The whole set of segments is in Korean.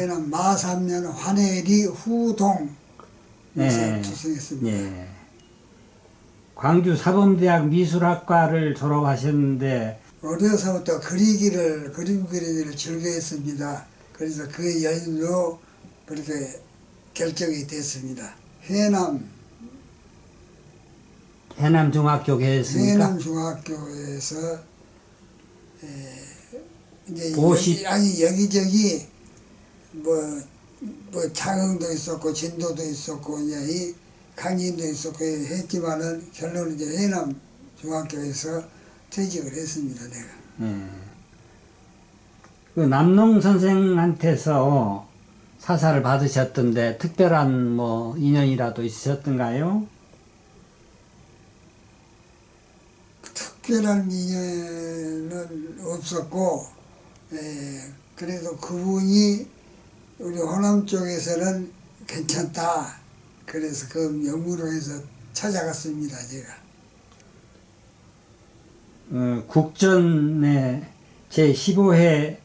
해남 마삼년 환해리 후동 예. 출생했습니다. 예. 광주 사범대학 미술학과를 졸업하셨는데 어려서부터 그리기를 그림 그리기를 즐겨했습니다. 그래서 그 연유로 그렇게 결정이 됐습니다. 해남 해남 중학교 계셨습니까? 해남 중학교에서 에, 이제 오십- 여기, 아니 여기저기 뭐, 뭐 장흥도 있었고 진도도 있었고 이제 이 강진도 있었고 했지만은 결론은 이제 해남 중학교에서 퇴직을 했습니다. 내가. 예. 그 남농 선생한테서 사사를 받으셨던데 특별한 뭐 인연이라도 있으셨던가요? 특별한 인연은 없었고, 에, 그래도 그분이 우리 호남 쪽에서는 괜찮다. 그래서 그 명무로 해서 찾아갔습니다, 제가. 어, 국전에 제 15회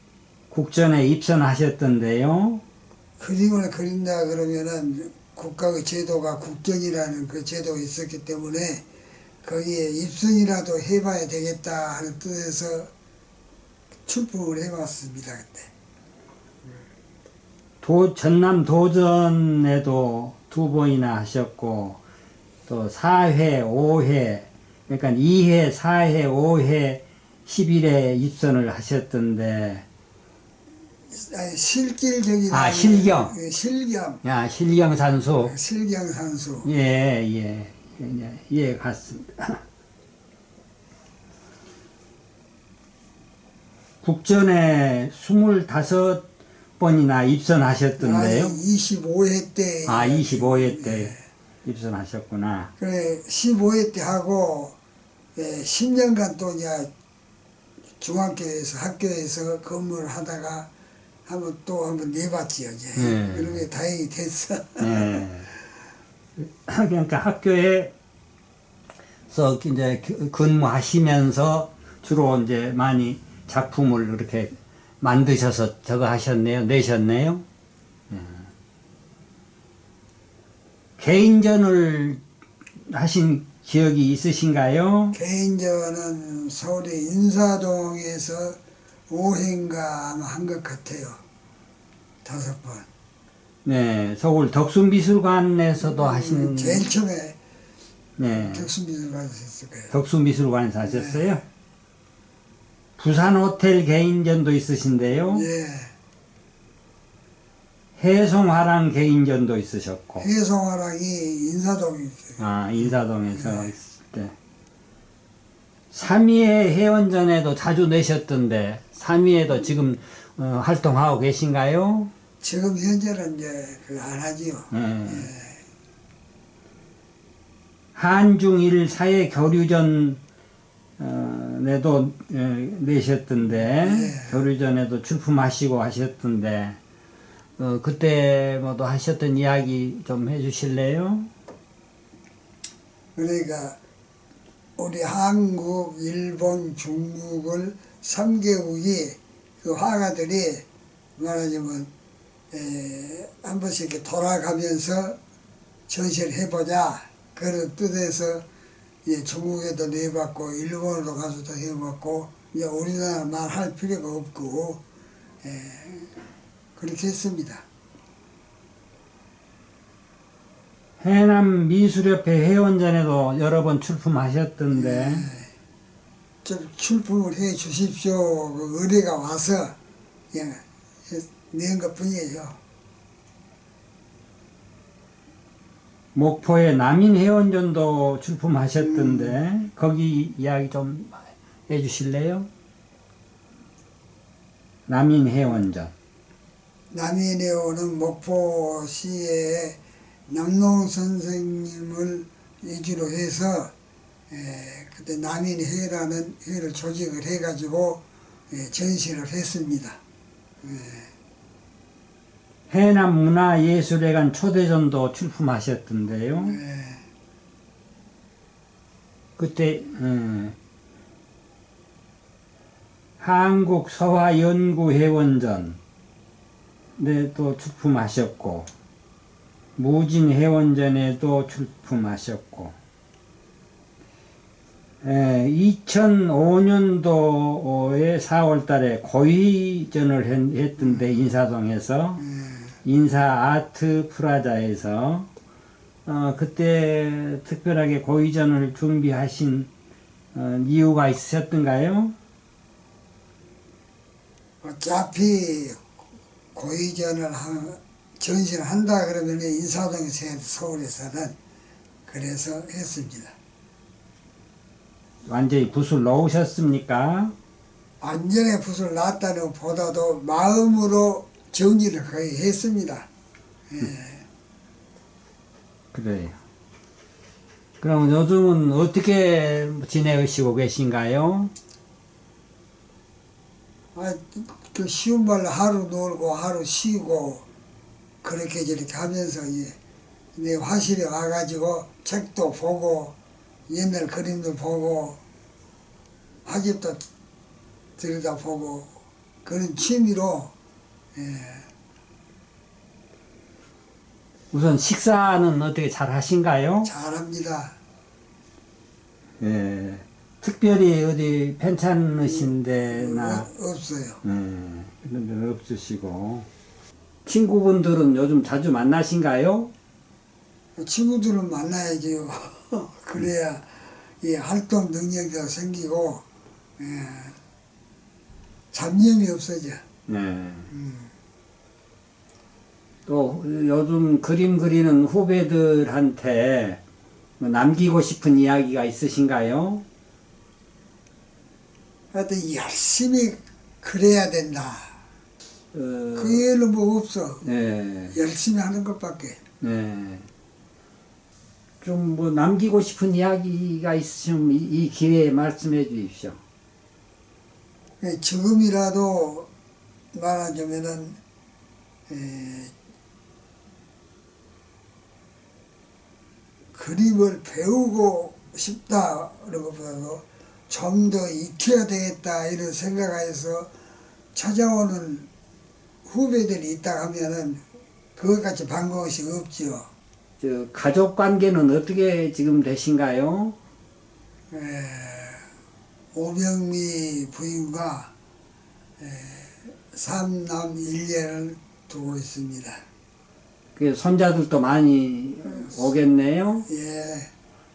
국전에 입선하셨던데요. 그림을 그린다 그러면은 국가의 제도가 국전이라는 그 제도가 있었기 때문에 거기에 입선이라도 해봐야 되겠다 하는 뜻에서 출품을 해봤습니다, 그때. 도, 전남 도전에도 두 번이나 하셨고 또 4회, 5회 그러니까 2회, 4회, 5회, 11회 입선을 하셨던데. 아니, 실길경이 아, 실경. 예, 실경. 야 실경 산수 실경 산수 예예. 예, 예, 갔습니다. 국전에 25 번이나 입선하셨던데요. 25회 때 아, 25회 때 입선하셨구나. 그래 15회 때 하고 예, 10년간 또 이제 중학교에서 학교에서 근무를 하다가 한번 또 한번 내봤지요 이제 예. 그런 게 다행히 됐어 예. 그러니까 학교에서 이제 근무하시면서 주로 이제 많이 작품을 이렇게 만드셔서 저거 하셨네요, 내셨네요. 예. 개인전을 하신 기억이 있으신가요? 개인전은 서울의 인사동에서 5회인가 아마 한것 같아요 다섯 번 네, 서울 덕수미술관에서도 하신, 제일 처음에 네, 덕수미술관에서 했을 거예요 덕수미술관에서 하셨어요. 부산 호텔 개인전도 있으신데요. 예. 해송화랑 개인전도 있으셨고, 해송화랑이 인사동에 있어요 아, 인사동에서 있을 때. 3위의 회원전에도 자주 내셨던데, 3위에도 지금 어, 활동하고 계신가요? 지금 현재는 이제 그안 하지요 예. 한중일 사회 교류전 어, 에도 예, 내셨던데 네. 교류전에도 출품하시고 하셨던데 어, 그때 뭐도 하셨던 이야기 좀 해주실래요? 그러니까 우리 한국, 일본, 중국을 3개국이 그 화가들이 말하자면 에, 한 번씩 이렇게 돌아가면서 전시를 해보자 그런 뜻에서 예, 중국에도 내봤고 일본으로 가서도 해봤고 이제 우리나라 말할 필요가 없고 에, 그렇게 했습니다. 해남 미술협회 회원전에도 여러 번 출품하셨던데 좀 출품을 해 주십시오. 그 의뢰가 와서 예, 낸 것 뿐이에요. 목포의 남인 회원전도 출품하셨던데 거기 이야기 좀 해주실래요? 남인 회원전 남인에오는 목포시에 남농 선생님을 위주로 해서 에, 그때 남인회라는 회를 조직을 해가지고 에, 전시를 했습니다. 해남 문화예술회관 초대전도 출품하셨던데요. 에, 그때 음, 한국 서화 연구회원전 또 출품하셨고 무진 회원전에도 출품하셨고 예, 2005년도에 4월달에 고위전을 했- 했던데 인사동에서 인사 아트 프라자에서 어, 그때 특별하게 고위전을 준비하신 어, 이유가 있으셨던가요? 어차피 고위전을 한, 전시를 한다 그러면 인사동에서 서울에서는 그래서 했습니다. 완전히 붓을 놓으셨습니까? 완전히 붓을 놨다는 것보다도 마음으로 정리를 거의 했습니다. 그래요. 그럼 요즘은 어떻게 지내시고 계신가요? 아, 그 쉬운 말로 하루 놀고 하루 쉬고 그렇게 저렇게 하면서 예, 내 화실에 와가지고 책도 보고 옛날 그림도 보고 화집도 들여다보고 그런 취미로 예, 우선 식사는 어떻게 잘 하신가요? 잘합니다. 예. 특별히 어디 괜찮으신 데나 어, 없어요. 예, 그런 데는 없으시고 친구분들은 요즘 자주 만나신가요? 친구들은 만나야지요. 그래야 이 활동 능력도 생기고 예, 잡념이 없어져. 네. 또 요즘 그림 그리는 후배들한테 뭐 남기고 싶은 이야기가 있으신가요? 하여튼 열심히 그래야 된다. 어, 그 외에는 뭐 없어. 네, 열심히 하는 것밖에. 네. 좀 뭐 남기고 싶은 이야기가 있으시면 이, 이 기회에 말씀해 주십시오. 예, 지금이라도 말하자면은 에, 그림을 배우고 싶다 그런 것보다도 좀 더 익혀야 되겠다 이런 생각하여서 찾아오는 후배들이 있다 하면은 그것같이 것이 없지요. 저 가족 관계는 어떻게 지금 되신가요? 에, 오병미 부인과 에, 삼남 일녀를 두고 있습니다. 그 손자들도 많이 오겠네요. 예,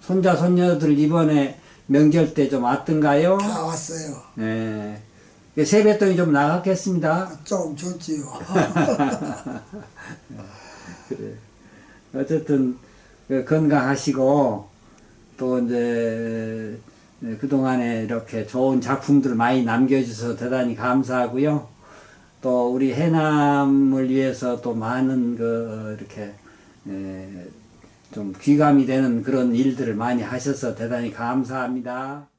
손자 손녀들 이번에 명절 때 좀 왔던가요? 다 왔어요. 네. 그 세뱃돈이 좀 나갔겠습니다. 좀 좋지요. 그래. 어쨌든 그 건강하시고 또 이제 그 동안에 이렇게 좋은 작품들 많이 남겨주셔서 대단히 감사하고요. 또 우리 해남을 위해서 또 많은 그 이렇게 에, 좀 귀감이 되는 그런 일들을 많이 하셔서 대단히 감사합니다.